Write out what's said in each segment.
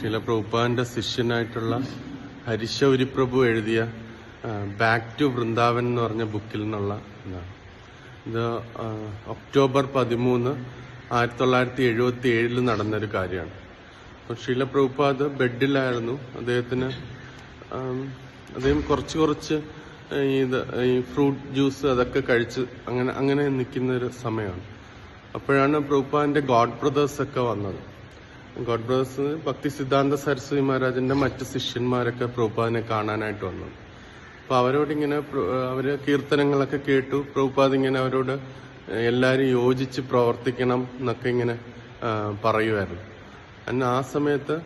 ശിലപ്രഭുപാന്റെ ശിഷ്യനായിട്ടുള്ള ഹരിശൗരി പ്രഭു എഴുതിയ back to Vrindavan എന്ന് പറഞ്ഞ ബുക്കിൽ നിന്നുള്ള ഇതാണ്. ഇത് ഒക്ടോബർ പതിമൂന്ന് ആയിരത്തി തൊള്ളായിരത്തി എഴുപത്തി ഏഴിൽ നടന്നൊരു കാര്യമാണ്. അപ്പോൾ ശീലപ്രഭുപാദ് ബെഡിലായിരുന്നു. അദ്ദേഹത്തിന് അദ്ദേഹം കുറച്ച് കുറച്ച് ഇത് ഈ ഫ്രൂട്ട് ജ്യൂസ് അതൊക്കെ കഴിച്ച് അങ്ങനെ അങ്ങനെ നിൽക്കുന്ന ഒരു സമയമാണ്. അപ്പോഴാണ് പ്രൂപ്പാന്റെ ഗോഡ് ബ്രദേഴ്സ് ഒക്കെ വന്നത്. ഗോഡ് ബ്രദേഴ്സ് ഭക്തി സിദ്ധാന്ത സരസ്വതി മഹാരാജന്റെ മറ്റ് ശിഷ്യന്മാരൊക്കെ പ്രൂപ്പാദിനെ കാണാനായിട്ട് വന്നത് അപ്പോൾ അവരോട് ഇങ്ങനെ അവർ കീർത്തനങ്ങളൊക്കെ കേട്ടു. പ്രൂപ്പാദ് ഇങ്ങനെ അവരോട് എല്ലാരും യോജിച്ച് പ്രവർത്തിക്കണം എന്നൊക്കെ ഇങ്ങനെ പറയുമായിരുന്നു അന്ന് ആ സമയത്ത്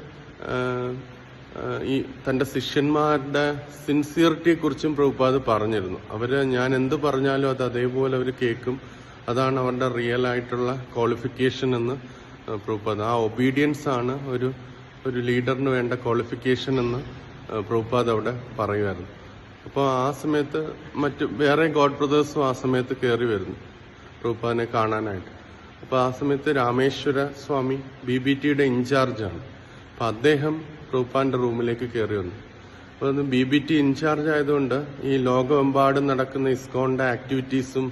ഈ തന്റെ ശിഷ്യന്മാരുടെ സിൻസിയറിറ്റിയെ കുറിച്ചും പ്രഭുപാദ് പറഞ്ഞിരുന്നു. അവർ ഞാൻ എന്ത് പറഞ്ഞാലും അത് അതേപോലെ അവർ കേൾക്കും. അതാണ് അവരുടെ റിയൽ ആയിട്ടുള്ള ക്വാളിഫിക്കേഷൻ എന്ന് പ്രഭുപാദ്. ആ ഒബീഡിയൻസ് ആണ് ഒരു ഒരു ലീഡറിന് വേണ്ട ക്വാളിഫിക്കേഷൻ എന്ന് പ്രഭുപാദ് അവിടെ പറയുമായിരുന്നു. അപ്പോൾ ആ സമയത്ത് മറ്റു വേറെ ഗോഡ് ബ്രദേഴ്സും ആ സമയത്ത് കയറി വരുന്നു പ്രഭുപാദിനെ കാണാനായിട്ട്. അപ്പോൾ ആ സമയത്ത് രാമേശ്വര സ്വാമി ബി ബി ടിയുടെ ഇൻചാർജാണ് അപ്പം അദ്ദേഹം പ്രഭുപാന്റെ റൂമിലേക്ക് കയറി വന്നു. അപ്പോൾ അത് ബി ബി ടി ഇൻചാർജ് ആയതുകൊണ്ട് ഈ ലോകമെമ്പാടും നടക്കുന്ന ഇസ്കോണിന്റെ ആക്ടിവിറ്റീസും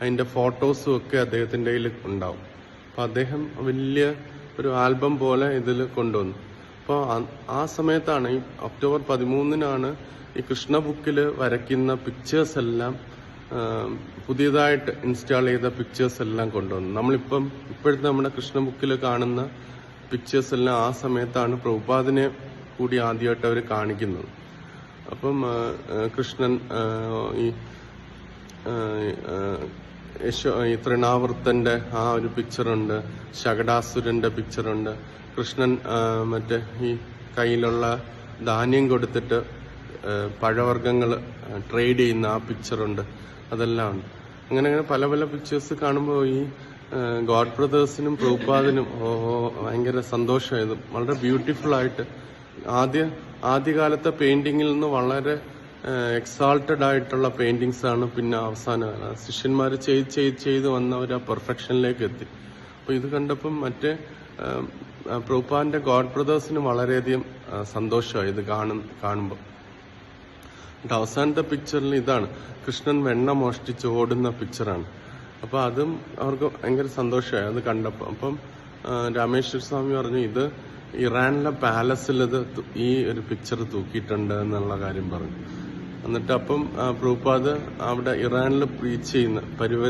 അതിന്റെ ഫോട്ടോസും ഒക്കെ അദ്ദേഹത്തിന്റെ കയ്യിൽ ഉണ്ടാവും. അപ്പോൾ അദ്ദേഹം വലിയ ഒരു ആൽബം പോലെ ഇതിൽ കൊണ്ടുവന്നു. അപ്പോൾ ആ സമയത്താണ് ഈ ഒക്ടോബർ പതിമൂന്നിനാണ് ഈ കൃഷ്ണ ബുക്കിൽ വരയ്ക്കുന്ന പിക്ചേഴ്സ് എല്ലാം പുതിയതായിട്ട് ഇൻസ്റ്റാൾ ചെയ്ത പിക്ചേഴ്സ് എല്ലാം കൊണ്ടുവന്നു നമ്മളിപ്പം ഇപ്പോഴത്തെ നമ്മുടെ കൃഷ്ണ ബുക്കിൽ കാണുന്ന പിക്ചേഴ്സ് എല്ലാം ആ സമയത്താണ് പ്രഭുപാദിനെ കൂടി ആദ്യമായിട്ട് അവർ കാണിക്കുന്നത്. അപ്പം കൃഷ്ണൻ ഈ യശോ ഈ തൃണാവൃത്തന്റെ ആ ഒരു പിക്ചറുണ്ട് ശകടാസുരന്റെ പിക്ചറുണ്ട് കൃഷ്ണൻ മറ്റേ ഈ കയ്യിലുള്ള ധാന്യം കൊടുത്തിട്ട് പഴവർഗങ്ങൾ ട്രേഡ് ചെയ്യുന്ന ആ പിക്ചറുണ്ട് അതെല്ലാം ഉണ്ട്. അങ്ങനെ അങ്ങനെ പല പല പിക്ചേഴ്സ് കാണുമ്പോൾ ഈ ഗോഡ് ബ്രദേഴ്സിനും പ്രൂപ്പാദിനും ഭയങ്കര സന്തോഷമായിരുന്നു. വളരെ ബ്യൂട്ടിഫുൾ ആയിട്ട് ആദ്യ ആദ്യകാലത്തെ പെയിന്റിങ്ങിൽ നിന്ന് വളരെ എക്സാൾട്ടഡ് ആയിട്ടുള്ള പെയിന്റിങ്സ് ആണ് പിന്നെ അവസാനം ശിഷ്യന്മാർ ചെയ്ത് ചെയ്ത് ചെയ്ത് വന്നവർ ആ പെർഫെക്ഷനിലേക്ക് എത്തി. അപ്പൊ ഇത് കണ്ടപ്പം മറ്റേ പ്രൂപ്പാന്റെ ഗോഡ് ബ്രദേഴ്സിന് വളരെയധികം സന്തോഷമായി ഇത് കാണും കാണുമ്പോൾ അവസാനത്തെ പിക്ചറിൽ ഇതാണ്. കൃഷ്ണൻ വെണ്ണ മോഷ്ടിച്ച് ഓടുന്ന പിക്ചറാണ് അപ്പൊ അതും അവർക്ക് ഭയങ്കര സന്തോഷമായി. അത് കണ്ടപ്പോൾ അപ്പം രാമേശ്വര സ്വാമി പറഞ്ഞു ഇത് ഇറാനിലെ പാലസിൽ ഇത് ഈ ഒരു പിക്ചർ തൂക്കിയിട്ടുണ്ട് എന്നുള്ള കാര്യം പറഞ്ഞു. എന്നിട്ട് അപ്പം പ്രൂപ്പാദ് അവിടെ ഇറാനിൽ പ്രീച്ച് ചെയ്യുന്ന പരിവ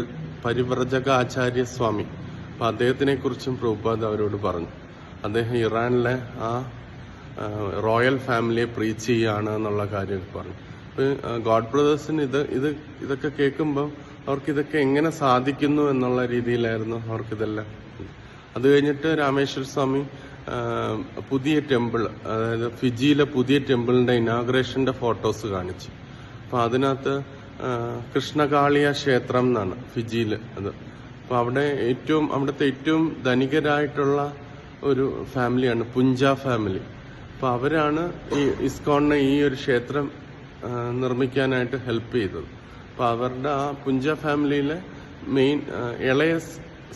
പരിവ്രജക ആചാര്യ സ്വാമി. അപ്പൊ അദ്ദേഹത്തിനെ കുറിച്ചും പ്രൂപ്പാദ് അവരോട് പറഞ്ഞു. അദ്ദേഹം ഇറാനിലെ ആ റോയൽ ഫാമിലിയെ പ്രീച്ച് ചെയ്യാണ് എന്നുള്ള കാര്യമൊക്കെ പറഞ്ഞു. ഗോഡ് ബ്രദേഴ്സിന് ഇത് ഇത് ഇതൊക്കെ കേൾക്കുമ്പോൾ അവർക്ക് ഇതൊക്കെ എങ്ങനെ സാധിക്കുന്നു എന്നുള്ള രീതിയിലായിരുന്നു അവർക്കിതെല്ലാം. അത് കഴിഞ്ഞിട്ട് രാമേശ്വര സ്വാമി പുതിയ ടെമ്പിൾ അതായത് ഫിജിയിലെ പുതിയ ടെമ്പിളിന്റെ ഇനാഗ്രേഷന്റെ ഫോട്ടോസ് കാണിച്ചു. അപ്പൊ അതിനകത്ത് കൃഷ്ണകാളിയ ക്ഷേത്രം എന്നാണ് ഫിജിയിൽ അത്. അപ്പൊ അവിടെ ഏറ്റവും അവിടുത്തെ ഏറ്റവും ധനികരായിട്ടുള്ള ഒരു ഫാമിലിയാണ് പുഞ്ച ഫാമിലി. അപ്പൊ അവരാണ് ഈ ഇസ്കോണിനെ ഈ ഒരു ക്ഷേത്രം നിർമ്മിക്കാനായിട്ട് ഹെൽപ്പ് ചെയ്തത്. അപ്പൊ അവരുടെ ആ പുഞ്ച ഫാമിലിയിലെ മെയിൻ ഇളയ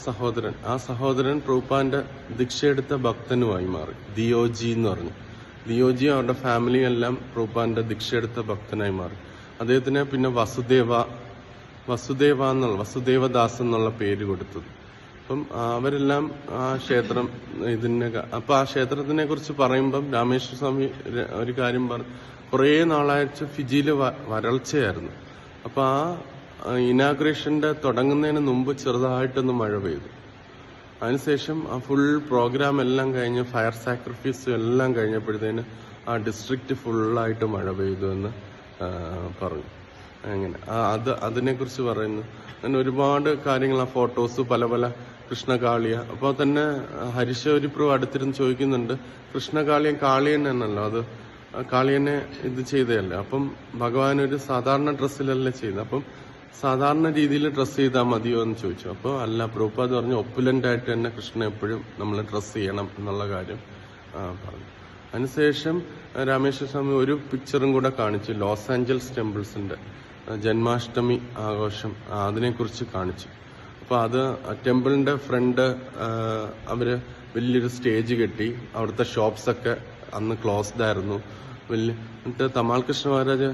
സഹോദരൻ ആ സഹോദരൻ പ്രൂപ്പാന്റെ ദീക്ഷയെടുത്ത ഭക്തനുമായി മാറി. ദിയോജി എന്ന് പറഞ്ഞു. ദിയോജി അവരുടെ ഫാമിലി എല്ലാം പ്രൂപ്പാന്റെ ദീക്ഷയെടുത്ത ഭക്തനായി മാറി. അദ്ദേഹത്തിന് പിന്നെ വസുദേവ വസുദേവ എന്നുള്ള വസുദേവദാസ് എന്നുള്ള പേര് കൊടുത്തത്. അപ്പം അവരെല്ലാം ആ ക്ഷേത്രം ഇതിനെ അപ്പൊ ആ ക്ഷേത്രത്തിനെ കുറിച്ച് പറയുമ്പം രാമേശ്വര സ്വാമി ഒരു കാര്യം പറഞ്ഞു കുറേ നാളായിട്ട് ഫിജിയിൽ വരൾച്ചയായിരുന്നു. അപ്പൊ ആ ഇനാഗ്രേഷന്റെ തുടങ്ങുന്നതിന് മുമ്പ് ചെറുതായിട്ടൊന്ന് മഴ പെയ്തു. അതിനുശേഷം ആ ഫുൾ പ്രോഗ്രാം എല്ലാം കഴിഞ്ഞ് ഫയർ സാക്രിഫൈസും എല്ലാം കഴിഞ്ഞപ്പോഴത്തേന് ആ ഡിസ്ട്രിക്റ്റ് ഫുള്ളായിട്ട് മഴ പെയ്തു എന്ന് പറഞ്ഞു. അങ്ങനെ. അത് അതിനെക്കുറിച്ച് പറയുന്നു. അങ്ങനെ ഒരുപാട് കാര്യങ്ങൾ ആ ഫോട്ടോസ് പല പല കൃഷ്ണകാളിയ. അപ്പോൾ തന്നെ ഹരിശൗരിപ്രു അടുത്തിരുന്ന് ചോദിക്കുന്നുണ്ട് കൃഷ്ണകാളിയൻ കാളിയൻ എന്നല്ലോ? അത് കാളിയനെ ഇത് ചെയ്തതല്ലേ? അപ്പം ഭഗവാൻ ഒരു സാധാരണ ഡ്രസ്സിലല്ലേ ചെയ്തത് അപ്പം സാധാരണ രീതിയിൽ ഡ്രസ്സ് ചെയ്താൽ മതിയോ എന്ന് ചോദിച്ചു. അപ്പോൾ അല്ല പ്രഭുപാദ് പറഞ്ഞു ഒപ്പുലന്റ് ആയിട്ട് തന്നെ കൃഷ്ണൻ എപ്പോഴും നമ്മൾ ഡ്രസ്സ് ചെയ്യണം എന്നുള്ള കാര്യം പറഞ്ഞു. അതിനുശേഷം രാമേശ്വര സ്വാമി ഒരു പിക്ചറും കൂടെ കാണിച്ചു ലോസ് ആഞ്ചൽസ് ടെമ്പിൾസിന്റെ ജന്മാഷ്ടമി ആഘോഷം അതിനെക്കുറിച്ച് കാണിച്ചു. അപ്പോൾ അത് ടെമ്പിളിന്റെ ഫ്രണ്ട് അവർ വലിയൊരു സ്റ്റേജ് കെട്ടി അവിടുത്തെ ഷോപ്സ് ഒക്കെ അന്ന് ക്ലോസ്ഡ് ആയിരുന്നു. വലിയ എന്നിട്ട് തമാൽ കൃഷ്ണ മഹാരാജ്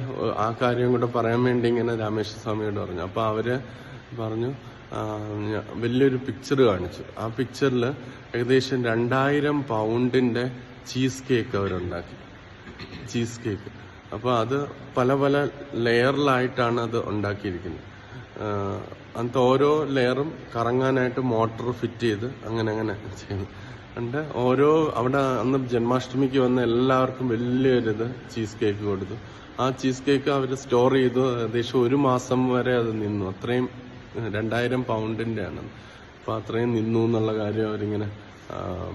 ആ കാര്യം കൂടെ പറയാൻ വേണ്ടി ഇങ്ങനെ രാമേശ്വര സ്വാമിയോട് പറഞ്ഞു. അപ്പൊ അവർ പറഞ്ഞു വലിയൊരു പിക്ചർ കാണിച്ചു. ആ പിക്ചറിൽ ഏകദേശം രണ്ടായിരം പൗണ്ടിന്റെ ചീസ് കേക്ക് അവരുണ്ടാക്കി. ചീസ് കേക്ക് അപ്പോൾ അത് പല പല ലെയറിലായിട്ടാണ് അത് ഉണ്ടാക്കിയിരിക്കുന്നത്. അന്നത്തെ ഓരോ ലെയറും കറങ്ങാനായിട്ട് മോട്ടർ ഫിറ്റ് ചെയ്ത് അങ്ങനെ അങ്ങനെ ചെയ്യുന്നു അണ്ട് ഓരോ അവിടെ അന്ന് ജന്മാഷ്ടമിക്ക് വന്ന എല്ലാവർക്കും വലിയൊരിത് ചീസ് കേക്ക് കൊടുത്തു. ആ ചീസ് കേക്ക് അവർ സ്റ്റോർ ചെയ്തു. ഏകദേശം ഒരു മാസം വരെ അത് നിന്നു. അത്രയും രണ്ടായിരം പൗണ്ടിന്റെ ആണ് അപ്പൊ അത്രയും നിന്നു എന്നുള്ള കാര്യം അവരിങ്ങനെ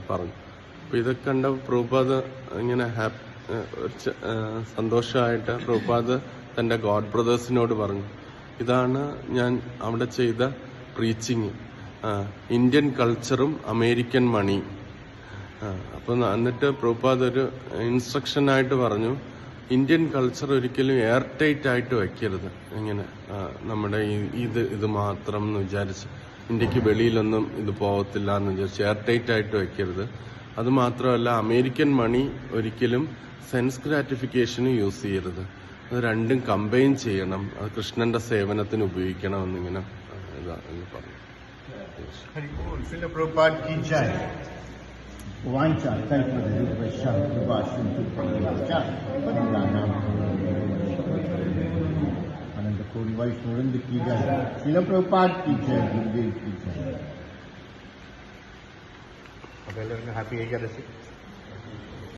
പറഞ്ഞു. അപ്പൊ ഇതൊക്കെ കണ്ട പ്രഭുപാദ് ഇങ്ങനെ ഹാപ്പി സന്തോഷമായിട്ട് പ്രഭുപാദ് തന്റെ ഗോഡ് ബ്രദേഴ്സിനോട് പറഞ്ഞു. ഇതാണ് ഞാൻ അവിടെ ചെയ്ത പ്രീച്ചിങ് ഇന്ത്യൻ കൾച്ചറും അമേരിക്കൻ മണി അപ്പൊ എന്നിട്ട് പ്രഭുപാദ് ഒരു ഇൻസ്ട്രക്ഷൻ ആയിട്ട് പറഞ്ഞു ഇന്ത്യൻ കൾച്ചർ ഒരിക്കലും എയർ ടൈറ്റ് ആയിട്ട് വെക്കരുത്. ഇങ്ങനെ നമ്മുടെ ഇത് ഇത് മാത്രം എന്ന് വിചാരിച്ച് ഇന്ത്യയ്ക്ക് വെളിയിലൊന്നും ഇത് പോകത്തില്ല എന്ന് വിചാരിച്ച് എയർ ടൈറ്റ് ആയിട്ട് വെക്കരുത്. അത് മാത്രമല്ല അമേരിക്കൻ മണി ഒരിക്കലും സെൻസ് ഗ്രാറ്റിഫിക്കേഷന് യൂസ് ചെയ്യരുത്. രണ്ടും കമ്പൈൻ ചെയ്യണം. അത് കൃഷ്ണന്റെ സേവനത്തിന് ഉപയോഗിക്കണം എന്നിങ്ങനെ പറഞ്ഞു. ഹാപ്പി ഏകാദശി